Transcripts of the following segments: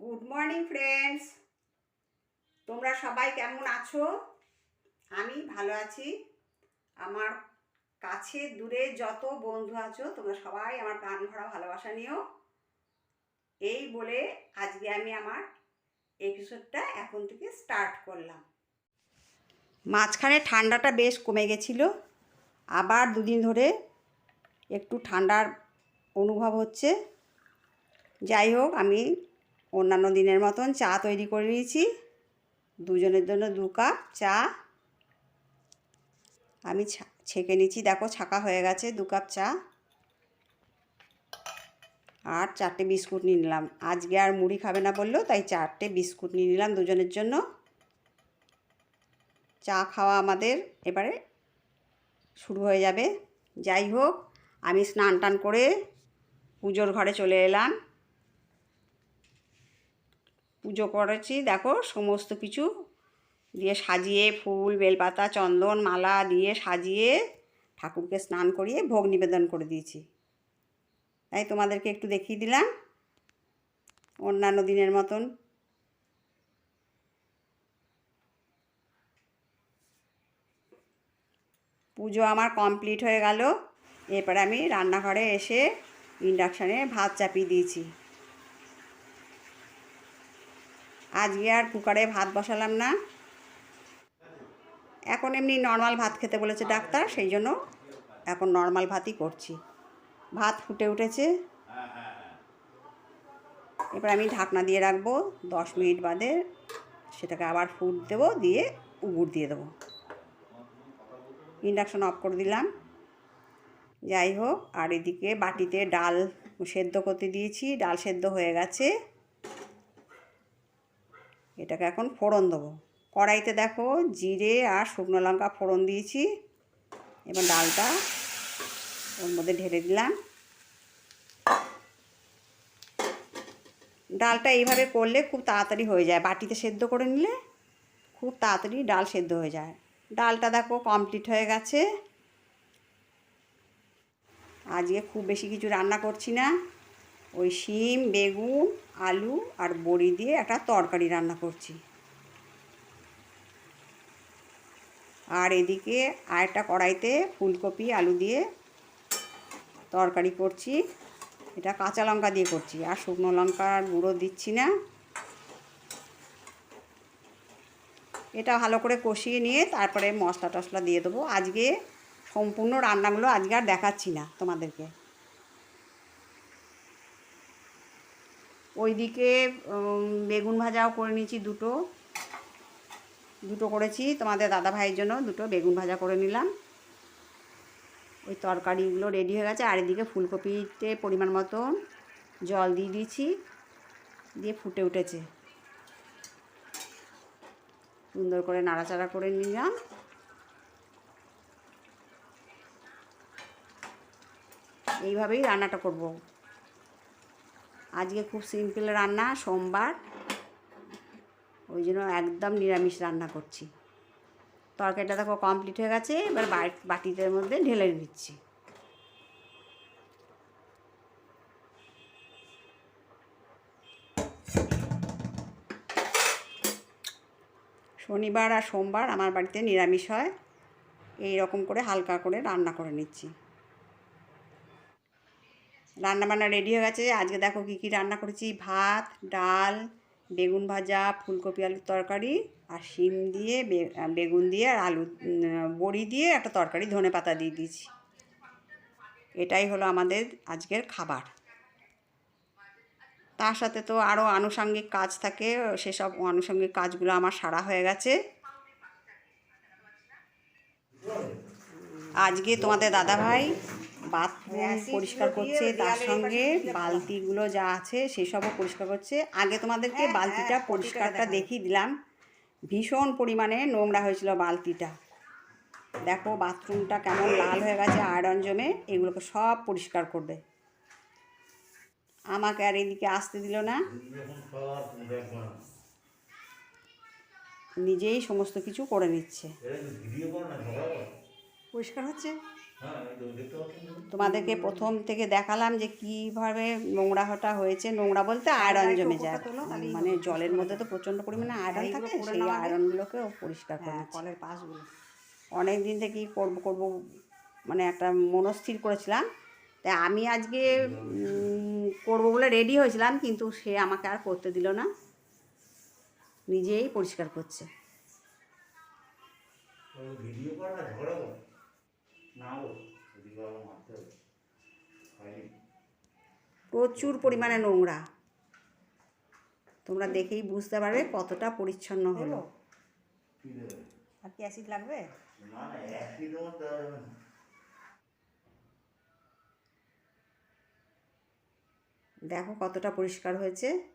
Good morning friends তোমরা সবাই কেমন আছো? আমি ভালো আছি। আমার কাছে দূরে যত বন্ধু আছো, তোমরা সবাই আমার প্রাণ ভরা ভালোবাসা নিও। এই বলে আজকে আমি আমার এপিসোডটা এখন থেকে স্টার্ট করলাম। মাঝখানে ঠান্ডাটা বেশ কমে গেছিল। আবার দুদিন ধরে একটু ঠান্ডার অনুভব হচ্ছে। যাই হোক, আমি অন্যান্য দিনের মতন চা তৈরি করে নিয়েছি। দুজনের জন্য দু কাপ চা। আমি ছেঁকে নিচ্ছি। দেখো ছাকা হয়ে গেছে, দু কাপ চা। আর চারটে বিস্কুট নিয়ে নিলাম। আজকে আর মুড়ি খাবে না বলল তাই চারটে বিস্কুট নিয়ে নিলাম দুজনের জন্য। চা খাওয়া আমাদের এবারে শুরু হয়ে যাবে। যাই হোক, আমি স্নান টান করে পুজোর ঘরে চলে এলাম। পুজো করেছি। দেখো, সমস্ত কিছু দিয়ে সাজিয়ে ফুল, বেলপাতা, চন্দন, মালা দিয়ে সাজিয়ে ঠাকুরকে স্নান করিয়ে ভোগ নিবেদন করে দিয়েছি। তাই তোমাদেরকে একটু দেখিয়ে দিলাম অন্যান্য দিনের মতন। পুজো আমার কমপ্লিট হয়ে গেল। এরপরে আমি রান্নাঘরে এসে ইন্ডাকশানে ভাত চাপিয়ে দিয়েছি। আজকে আর কুকারে ভাত বসালাম না। এখন এমনি নর্মাল ভাত খেতে বলেছে ডাক্তার, সেই জন্য এখন নর্মাল ভাতই করছি। ভাত ফুটে উঠেছে। এবার আমি ঢাকনা দিয়ে রাখব, দশ মিনিট বাদে সেটাকে আবার ফুট দেবো, দিয়ে উগুর দিয়ে দেবো। ইন্ডাকশন অফ করে দিলাম। যাই হোক, আর এদিকে বাটিতে ডাল সেদ্ধ করতে দিয়েছি, ডাল সেদ্ধ হয়ে গেছে। এটাকে এখন ফোড়ন দেবো। কড়াইতে দেখো জিরে আর শুকনো লঙ্কা ফোড়ন দিয়েছি। এবার ডালটা ওর মধ্যে ঢেলে দিলাম। ডালটা এইভাবে করলে খুব তাড়াতাড়ি হয়ে যায়। বাটিতে সেদ্ধ করে নিলে খুব তাড়াতাড়ি ডাল সেদ্ধ হয়ে যায়। ডালটা দেখো কমপ্লিট হয়ে গেছে। আজকে খুব বেশি কিছু রান্না করছি না। ওই শিম, বেগুন, আলু আর বড়ি দিয়ে একটা তরকারি রান্না করছি। আর এদিকে আরেকটা কড়াইতে ফুলকপি, আলু দিয়ে তরকারি করছি। এটা কাঁচা লঙ্কা দিয়ে করছি, আর শুকনো লঙ্কার গুঁড়ো দিচ্ছি না। এটা ভালো করে কষিয়ে নিয়ে তারপরে মশলা টশলা দিয়ে দেবো। আজকে সম্পূর্ণ রান্নাগুলো আজকে আর দেখাচ্ছি না তোমাদেরকে। ওইদিকে বেগুন ভাজাও করে নিয়েছি দুটো। দুটো করেছি, তোমাদের দাদা ভাইয়ের জন্য দুটো বেগুন ভাজা করে নিলাম। ওই তরকারিগুলো রেডি হয়ে গেছে, আর এদিকে ফুলকপিতে পরিমাণ মতন জল দিয়ে দিয়েছি, দিয়ে ফুটে উঠেছে। সুন্দর করে নাড়াচাড়া করে নিলাম। এইভাবেই রান্নাটা করব। আজকে খুব সিম্পল রান্না, সোমবার। ওই জন্য একদম নিরামিষ রান্না করছি। তরকারিটা দেখো কমপ্লিট হয়ে গেছে, এবার বা- বাটিটার মধ্যে ঢেলে দিচ্ছি শনিবার আর সোমবার আমার বাড়িতে নিরামিষ হয়। এই রকম করে হালকা করে রান্না করে নিচ্ছি। রান্না বান্না রেডি হয়ে গেছে। আজকে দেখো কী কী রান্না করেছি? ভাত, ডাল, বেগুন ভাজা, ফুলকপি আলুর তরকারি আর শিম দিয়ে বেগুন দিয়ে আর আলু বড়ি দিয়ে একটা তরকারি, ধনে পাতা দিয়ে দিয়েছি। এটাই হলো আমাদের আজকের খাবার। তার সাথে তো আরও আনুষঙ্গিক কাজ থাকে, সেসব আনুষঙ্গিক কাজগুলো আমার সারা হয়ে গেছে। আজকে তোমাদের দাদাভাই বাথরুম পরিষ্কার করছে তার সঙ্গে বালতিগুলো যা আছে সেসবও পরিষ্কার করছে। আগে তোমাদেরকে বালতিটা পরিষ্কারটা দেখিয়ে দিলাম। ভীষণ পরিমাণে নোংরা হয়েছিল বালতিটা। দেখো বাথরুমটা কেমন লাল হয়ে গেছে আয়রন জমে এগুলোকে সব পরিষ্কার করবে। আমাকে আর এদিকে আসতে দিল না। নিজেই সমস্ত কিছু করে নিচ্ছে। পরিষ্কার হচ্ছে? হ্যাঁ? তোমাদেরকে প্রথম থেকে দেখালাম যে কীভাবে নোংরাটা হয়েছে। নোংরা বলতে আয়রন জমে যায়। মানে জলের মধ্যে তো প্রচণ্ড পরিমাণে আয়রন থাকে সেই আয়রনগুলোকেও পরিষ্কার করে হ্যাঁ কলের পাশগুলো। অনেক দিন থেকেই করব করব মানে একটা মনস্থির করেছিলাম। তাই আমি আজকে করব বলে রেডি হয়েছিলাম কিন্তু সে আমাকে আর করতে দিল না। নিজেই পরিষ্কার করছে। ভিডিও প্রচুর পরিমাণে নোংরা। তোমরা দেখেই বুঝতে পারবে কতটা পরিচ্ছন্ন হলো। আর কি অ্যাসিড লাগবে? দেখো কতটা পরিষ্কার হয়েছে।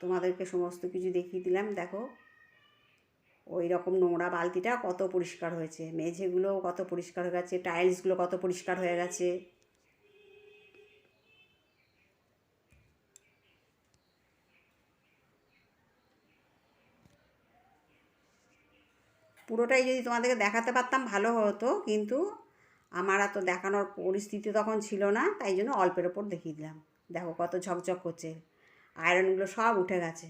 তোমাদেরকে সমস্ত কিছু দেখিয়ে দিলাম, দেখো। ওই রকম নোংরা বালতিটা কত পরিষ্কার হয়েছে। মেঝেগুলোও কত পরিষ্কার হয়ে গেছে, টাইলসগুলো কত পরিষ্কার হয়ে গেছে। পুরোটাই যদি তোমাদেরকে দেখাতে পারতাম ভালো হতো, কিন্তু আমার এত দেখানোর পরিস্থিতি তখন ছিল না, তাই জন্য অল্পের ওপর দেখিয়ে দিলাম। দেখো কত ঝকঝক করছে। আয়রনগুলো সব উঠে গেছে।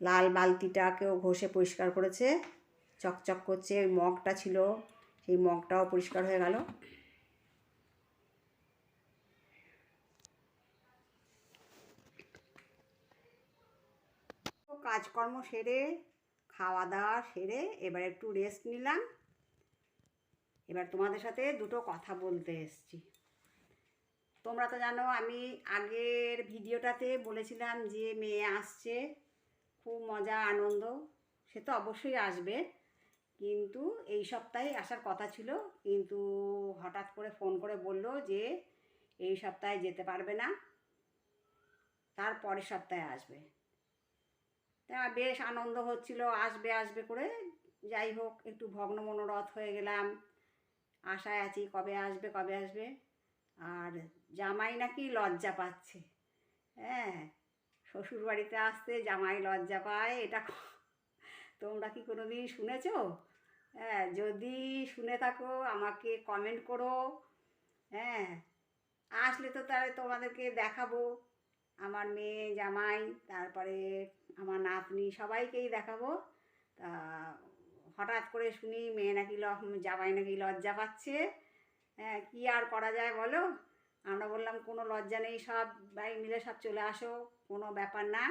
লাল বালতিটাকেও ঘষে পরিষ্কার করেছে, চকচক করছে, ওই মগটা ছিল, সেই মগটাও পরিষ্কার হয়ে গেল। কাজকর্ম সেরে খাওয়া দাওয়া সেরে এবার একটু রেস্ট নিলাম। এবার তোমাদের সাথে দুটো কথা বলতে এসেছি। তোমরা তো জানো, আমি আগের ভিডিওটাতে বলেছিলাম যে মেয়ে আসছে, খুব মজা, আনন্দ, সে তো অবশ্যই আসবে। কিন্তু এই সপ্তাহে আসার কথা ছিল, কিন্তু হঠাৎ করে ফোন করে বলল যে এই সপ্তাহে যেতে পারবে না, তার পরের সপ্তাহে আসবে। তা বেশ আনন্দ হচ্ছিল, আসবে আসবে করে। যাই হোক, একটু ভগ্ন মনোরথ হয়ে গেলাম। আশায় আছি কবে আসবে কবে আসবে। আর জামাই নাকি লজ্জা পাচ্ছে। হ্যাঁ শ্বশুর বাড়িতে আসতে জামাই লজ্জা পায়, এটা তোমরা কি কোনো দিন শুনেছ? হ্যাঁ যদি শুনে থাকো, আমাকে কমেন্ট করো। হ্যাঁ আসলে তো তাহলে তোমাদেরকে দেখাবো। আমার মেয়ে, জামাই, তারপরে আমার নাতনি, সবাইকেই দেখাবো। তা হঠাৎ করে শুনি মেয়ে নাকি ল- জামাই নাকি লজ্জা পাচ্ছে। হ্যাঁ কী আর করা যায় বলো? আমরা বললাম, কোনো লজ্জা নেই, সব ভাই মিলে সব চলে আসো, কোনো ব্যাপার না।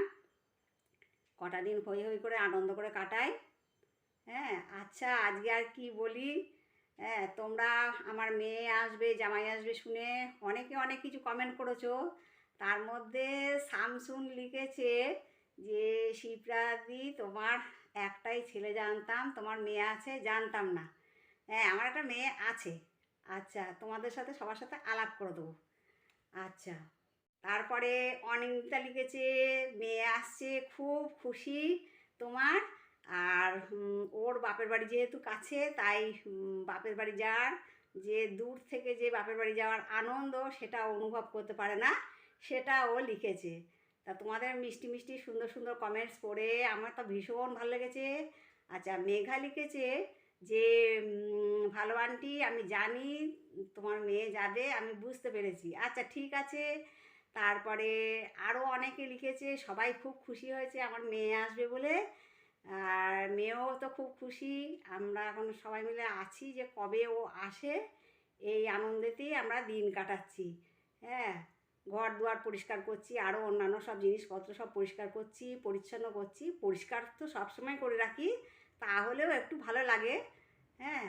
কটা দিন হই হই করে আনন্দ করে কাটাই। হ্যাঁ আচ্ছা আজকে আর কি বলি? হ্যাঁ তোমরা আমার মেয়ে আসবে, জামাই আসবে শুনে অনেকে অনেক কিছু কমেন্ট করেছ। তার মধ্যে শামসুন লিখেছে যে শিবরাদি তোমার একটাই ছেলে জানতাম, তোমার মেয়ে আছে, জানতাম না। হ্যাঁ আমার একটা মেয়ে আছে। আচ্ছা তোমাদের সাথে সবার সাথে আলাপ করে দেবো। আচ্ছা তারপরে অনিন্দিতা লিখেছে, মেয়ে আসছে, খুব খুশি তোমার। আর ওর বাপের বাড়ি যেহেতু কাছে, তাই বাপের বাড়ি যাওয়ার যে দূর থেকে যে বাপের বাড়ি যাওয়ার আনন্দ সেটা অনুভব করতে পারে না, সেটা ও লিখেছে। তা তোমাদের মিষ্টি মিষ্টি সুন্দর সুন্দর কমেন্টস পড়ে, আমার তো ভীষণ ভালো লেগেছে। আচ্ছা মেঘা লিখেছে যে ভালো আন্টি, আমি জানি তোমার মেয়ে যাবে, আমি বুঝতে পেরেছি। আচ্ছা ঠিক আছে। তারপরে আরও অনেকে লিখেছে, সবাই খুব খুশি হয়েছে, আমার মেয়ে আসবে বলে। আর মেয়েও তো খুব খুশি। আমরা এখন সবাই মিলে আছি যে কবে ও আসে, এই আনন্দেতেই আমরা দিন কাটাচ্ছি। হ্যাঁ ঘর দুয়ার পরিষ্কার করছি আরও অন্যান্য সব জিনিসপত্র সব পরিষ্কার করছি, পরিচ্ছন্ন করছি। পরিষ্কার তো সবসময় করে রাখি, তাহলেও একটু ভালো লাগে। হ্যাঁ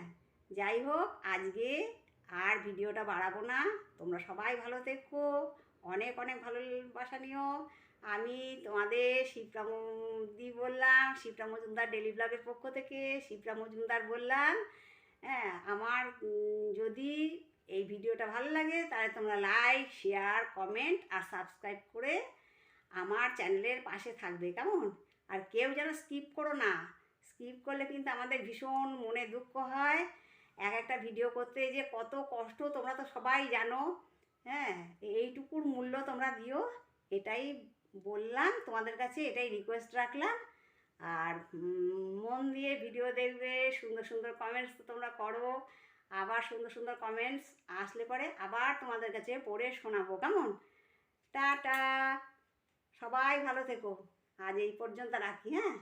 যাই হোক, আজকে আর ভিডিওটা বাড়াবো না। তোমরা সবাই ভালো থেকো। অনেক অনেক ভালোবাসা নিও। আমি তোমাদের শিপ্রা দি বললাম শিপ্রা মজুমদার ডেলি ব্লগের পক্ষ থেকে শিপ্রা মজুমদার বললাম হ্যাঁ আমার যদি এই ভিডিওটা ভালো লাগে, তাহলে তোমরা লাইক শেয়ার কমেন্ট আর সাবস্ক্রাইব করে আমার চ্যানেলের পাশে থাকবে, কেমন? আর কেউ যেন স্কিপ করো না। স্কিপ করলে কিন্তু আমাদের ভীষণ মনে দুঃখ হয়। এক একটা ভিডিও করতে যে কত কষ্ট, তোমরা তো সবাই জানো। হ্যাঁ এইটুকুর মূল্য তোমরা দিও, এটাই বললাম, তোমাদের কাছে এটাই রিকোয়েস্ট রাখলাম। আর মন দিয়ে ভিডিও দেখবে, সুন্দর সুন্দর কমেন্টস তো তোমরা করো। আবার সুন্দর সুন্দর কমেন্টস আসলে পরে আবার তোমাদের কাছে পড়ে শোনাবো, কেমন? টাটা! সবাই ভালো থেকো। আজ এই পর্যন্ত রাখি হ্যাঁ?